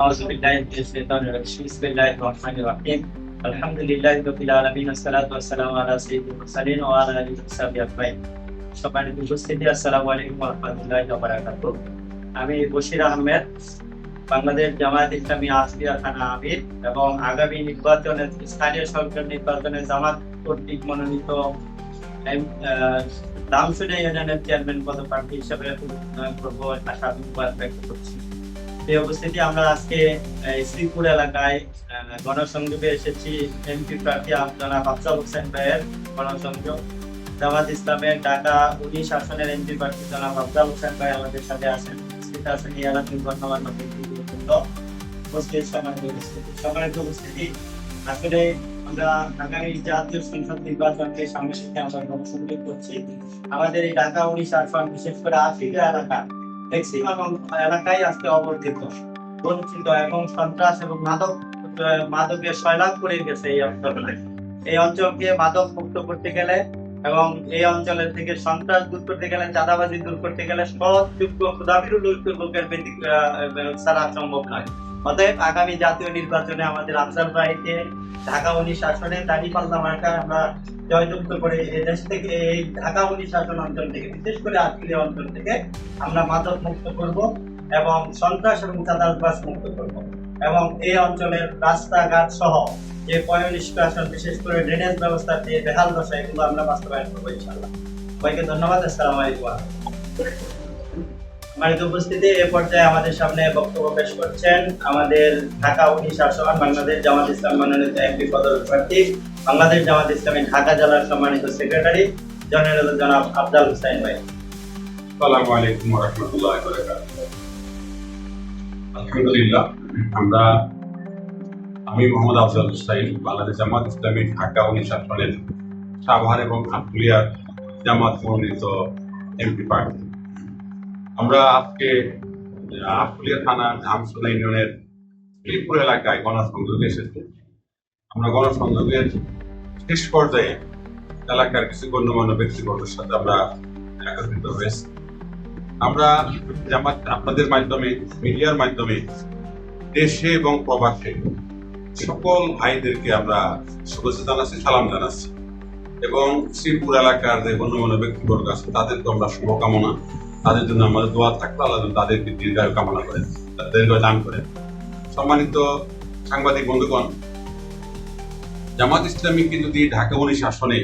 أعوذ بالله من الشيطان الرجيم بسم الله الرحمن الرحيم الحمد لله رب العالمين والصلاة والسلام على سيد المرسلين وعلى آله وصحبه أجمعين সম্মানিত উপস্থিতি আসসালামু আলাইকুম রহমতুল্লাহ বারাকাতু আমি বশির আহমেদ বাংলাদেশ জামায়াত ইসলামী আসবিয়া থানা আমির এবং আগামী নির্বাচনে স্থানীয় সরকার নির্বাচনে জামাত কর্তৃক মনোনীত এম- আহ, দামসুনিয়া ইউনিয়নের চেয়ারম্যান পদপ্রার্থী হিসেবে প্রতিদ্বন্দ্বিতা করবো আশা আশাবাদ ব্যক্ত করছি এই উপস্থিতি আমরা আজকে শ্রীপুর এলাকায় গণসংযোগে এসেছি। এমপি প্রার্থী আফজাল হোসেন ভাইয়ের গণসংযোগ। জামাত ইসলামের ঢাকা উনিশ আসনের এমপি প্রার্থী আফজাল হোসেন ভাই আমাদের সাথে আছেন। উপস্থিত সম্মানিত উপস্থিতি। আসলে আমরা আগামী জাতীয় সংসদ নির্বাচনকে সামনে আমরা গণসংযোগ করছি। আমাদের এই ঢাকা উনিশ আসন, বিশেষ করে আফ্রিকা এলাকা এলাকায় আজকে বঞ্চিত এবং সন্ত্রাস এবং মাদক মাদকের সয়লাভ করে গেছে এই অঞ্চলে। এই অঞ্চলকে মাদক মুক্ত করতে গেলে এবং এই অঞ্চলের থেকে সন্ত্রাস দূর করতে গেলে, চাঁদাবাজি দূর করতে গেলে লোকের ছাড়া সম্ভব নয়। অতএব আগামী জাতীয় নির্বাচনে আমাদের আফজাল ভাইকে ঢাকা উনিশ আসনে, দাঁড়িপাল্লা মার্কায় আমরা জয়যুক্ত করে এই দেশ থেকে এই ঢাকা উনি শাসন অঞ্চল থেকে, বিশেষ করে আত্মীয় অঞ্চল থেকে আমরা মাদক মুক্ত করব এবং সন্ত্রাস এবং চাঁদাবাস মুক্ত করব। এবং এই অঞ্চলের রাস্তাঘাট সহ যে পয় নিষ্কাশন বিশেষ করে ড্রেনেজ ব্যবস্থার যে বেহাল দশা, এগুলো আমরা বাস্তবায়ন করব ইনশাল্লাহ সবাইকে ধন্যবাদ, আসসালামু আলাইকুম। সম্মানিত উপস্থিতি, এ পর্যায়ে আমাদের সামনে বক্তব্য পেশ করছেন আমাদের ঢাকা উনিশ আসন বাংলাদেশ জামাত ইসলাম মনোনীত এমপি পদপ্রার্থী বাংলাদেশ জামাত ইসলামী ঢাকা জেলার সম্মানিত সেক্রেটারি, জেনারেল জনাব আফজাল হুসাইন ভাই। আসসালামু আলাইকুম আলহামদুলিল্লাহ, আমরা আমি মোহাম্মদ আফজাল হুসাইন বাংলাদেশ জামাত ইসলামী ঢাকা উনিশ আসনের সাভার এবং আটকুলিয়ার জামাত মনোনীত এমপি আমরা আজকে আটকুলিয়া থানার ধামসোনা ইউনিয়নের শ্রীপুর এলাকায় গণসংযোগে এসেছি। আমরা গণসংযোগের শেষ পর্যায়ে এলাকার কিছু গণ্যমান্য ব্যক্তিবর্গের সাথে আমরা একত্রিত হয়েছি। আমরা আপনাদের মাধ্যমে, মিডিয়ার মাধ্যমে, দেশে এবং প্রবাসে সকল ভাইদেরকে আমরা শুভেচ্ছা জানাচ্ছি, সালাম জানাচ্ছি। এবং শ্রীপুর এলাকার যে গণ্যমান্য ব্যক্তিবর্গ আছে, তাদেরকে আমরা শুভকামনা তাদের জন্য আমাদের দোয়া থাকবে আল্লাহ তাদেরকে দীর্ঘায়ু কামনা করেন দীর্ঘায়ু দান করেন সম্মানিত সাংবাদিক বন্ধুগণ, জামাত ইসলামীকে যদি ঢাকা উনিশ আসনে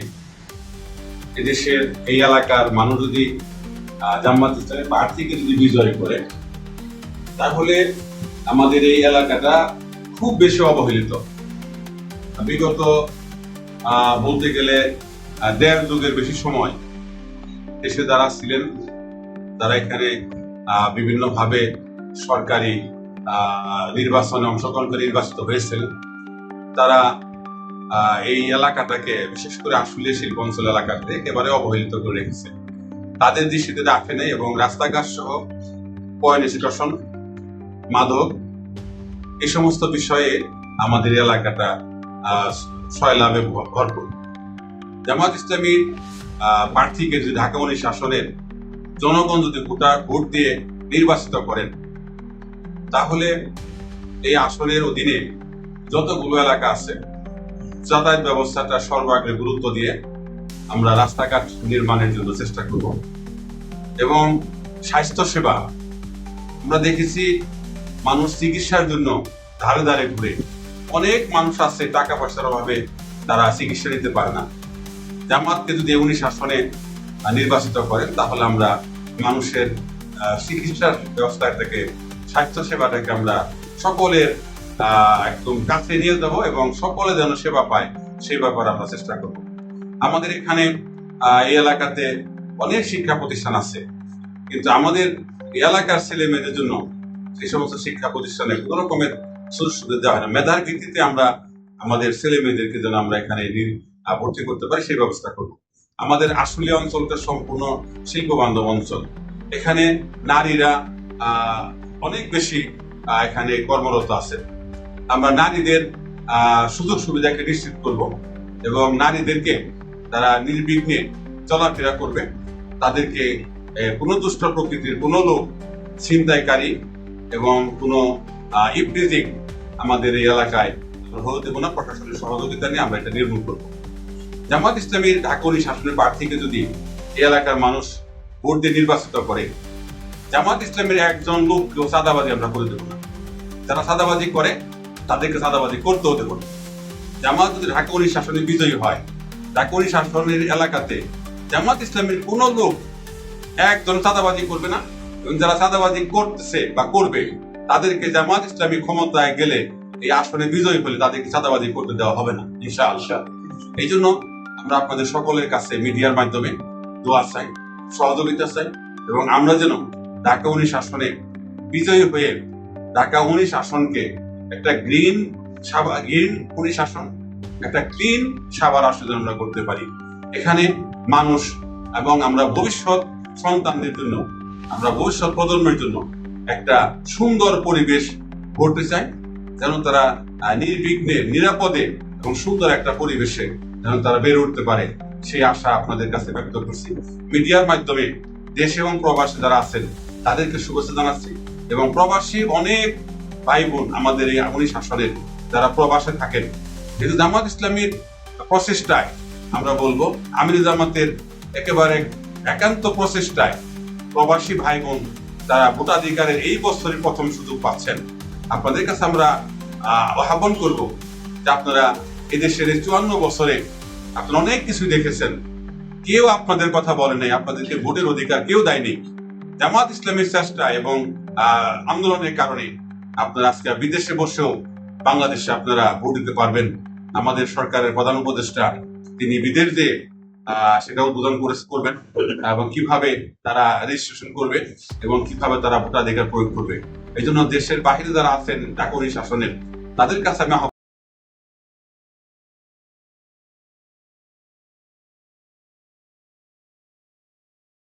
এদেশের এই এলাকার মানুষ যদি জামাত ইসলামের প্রার্থীকে যদি বিজয় করে, তাহলে আমাদের এই এলাকাটা খুব বেশি অবহেলিত। বিগত বলতে গেলে দেড় যুগের বেশি সময় দেশে যারা ছিলেন যারা এখানে বিভিন্নভাবে সরকারি নির্বাচনে অংশগ্রহণ করে নির্বাচিত হয়েছিলেন তারা এই এলাকাটাকে বিশেষ করে আশুলিয়া শিল্প অঞ্চল এলাকাকে একেবারে অবহেলিত করে রেখেছে। তাদের দৃষ্টিতে রাখে নেই এবং রাস্তাঘাট সহ পয় নিষ্কাশন, মাদক, এই সমস্ত বিষয়ে আমাদের এলাকাটা সয়লাভে ভরপুর। জামাত ইসলামীর প্রার্থীকে যদি ঢাকা উনিশ আসনের জনগণ যদি ভোটার ভোট দিয়ে নির্বাচিত করেন। তাহলে এই আসনের অধীনে যতগুলো এলাকা আছে যাতায়াত ব্যবস্থাটা সর্বাগ্রে গুরুত্ব দিয়ে আমরা রাস্তাঘাট নির্মাণের জন্য চেষ্টা করব। এবং স্বাস্থ্য সেবা আমরা দেখেছি মানুষ চিকিৎসার জন্য ধারে ধারে ঘুরে। অনেক মানুষ আছে টাকা পয়সার অভাবে তারা চিকিৎসা নিতে পারে না। জামাতকে যদি উনিশ আসনে আহ, নির্বাচিত করেন, তাহলে আমরা মানুষের চিকিৎসার ব্যবস্থা থেকে স্বাস্থ্য সেবাটাকে আমরা সকলের একদম কাছে নিয়ে যাব এবং সকলে যেন সেবা পায়, সেই ব্যাপারে আমরা চেষ্টা করব। আমাদের এখানে এই এলাকাতে অনেক শিক্ষা প্রতিষ্ঠান আছে, কিন্তু আমাদের এই এলাকার ছেলে মেয়েদের জন্য সেই সমস্ত শিক্ষা প্রতিষ্ঠানে কোনো রকমের সুযোগ সুবিধা দেওয়া হয় না। মেধার ভিত্তিতে আমরা আমাদের ছেলে মেয়েদেরকে যেন আমরা এখানে ভর্তি করতে পারি, সেই ব্যবস্থা করব। আমাদের আশুলিয়া অঞ্চলটা সম্পূর্ণ শিল্প বান্ধব অঞ্চল। এখানে নারীরা অনেক বেশি এখানে কর্মরত আছে। আমরা নারীদের সুযোগ সুবিধাকে নিশ্চিত করব এবং নারীদেরকে তারা নির্বিঘ্নে চলাফেরা করবে। তাদেরকে কোনো দুষ্ট প্রকৃতির কোনো লোক ছিনতাইকারী এবং কোনো ইফটিজিং আমাদের এই এলাকায় হতে দেবো না প্রশাসনের সহযোগিতা নিয়ে আমরা এটা নির্মূল করব। জামাত ইসলামীর ঢাকুরি শাসনের প্রার্থীকে যদি এই এলাকার মানুষ ভোট দিয়ে নির্বাচিত করে, জামাত ইসলামের একজন লোককেও সাদাবাজি আমরা করে দেবো না। যারা সাদাবাজি করে, তাদেরকে সাদাবাজি করতেও দেবো না। জামাত যদি ঢাকুরি শাসনে বিজয়ী হয়, ঢাকুরি শাসনের এলাকাতে জামাত ইসলামের কোন লোক একজন সাদাবাজি করবে না এবং যারা সাদাবাজি করতেছে বা করবে, তাদেরকে জামাত ইসলামী ক্ষমতায় গেলে এই আসনে বিজয়ী হলে তাদেরকে সাদাবাজি করতে দেওয়া হবে না, ইনশাআল্লাহ। এই জন্য আমরা আপনাদের সকলের কাছে মিডিয়ার মাধ্যমে দোয়া চাই, সহযোগিতা চাই এবং আমরা যেন ঢাকা উনিশ আসনে বিজয়ী হয়ে ঢাকা উনিশ আসনকে একটা গ্রিন সাবা, গ্রিন উনিশ আসন, একটা ক্লিন সাবার আসন আমরা করতে পারি। এখানে মানুষ এবং আমরা ভবিষ্যৎ সন্তানদের জন্য, আমরা ভবিষ্যৎ প্রজন্মের জন্য একটা সুন্দর পরিবেশ গড়তে চাই, যেন তারা নির্বিঘ্নে, নিরাপদে এবং সুন্দর একটা পরিবেশে যেন তারা বেড়ে উঠতে পারে সেই আশা আপনাদের কাছে ব্যক্ত করছি। মিডিয়ার মাধ্যমে দেশে এবং প্রবাসে যারা আছেন তাদেরকে শুভেচ্ছা জানাচ্ছি এবং প্রবাসী অনেক ভাই বোন আমাদের এই উনিশ আসনের যারা প্রবাসে থাকেন যেহেতু জামাত ইসলামীর প্রচেষ্টায় আমরা বলব আমির জামাতের একেবারে একান্ত প্রচেষ্টায় প্রবাসী ভাই বোন তারা ভোটাধিকারের এই বছরই প্রথম সুযোগ পাচ্ছেন। আপনাদের কাছে আমরা আহ, আহ্বান করব যে আপনারা এদেশের চুয়ান্ন বছরে আপনারা অনেক কিছু দেখেছেন। কেউ আপনাদের কথা বলে নাই, আপনাদেরকে ভোটের অধিকার কেউ দেয়নি জামাত ইসলামের চেষ্টা এবং আন্দোলনের কারণে আপনারা আজকে বিদেশে বসেও বাংলাদেশে আপনারা ভোট দিতে পারবেন। আমাদের সরকারের প্রধান উপদেষ্টা, তিনি বিদেশ দিয়ে সেটা উদ্বোধন করে- করবেন এবং কীভাবে তারা রেজিস্ট্রেশন করবে এবং কীভাবে তারা ভোটাধিকার প্রয়োগ করবে। এই জন্য দেশের বাহিরে যারা আছেন, ডাকরি শাসনের, তাদের কাছে আমি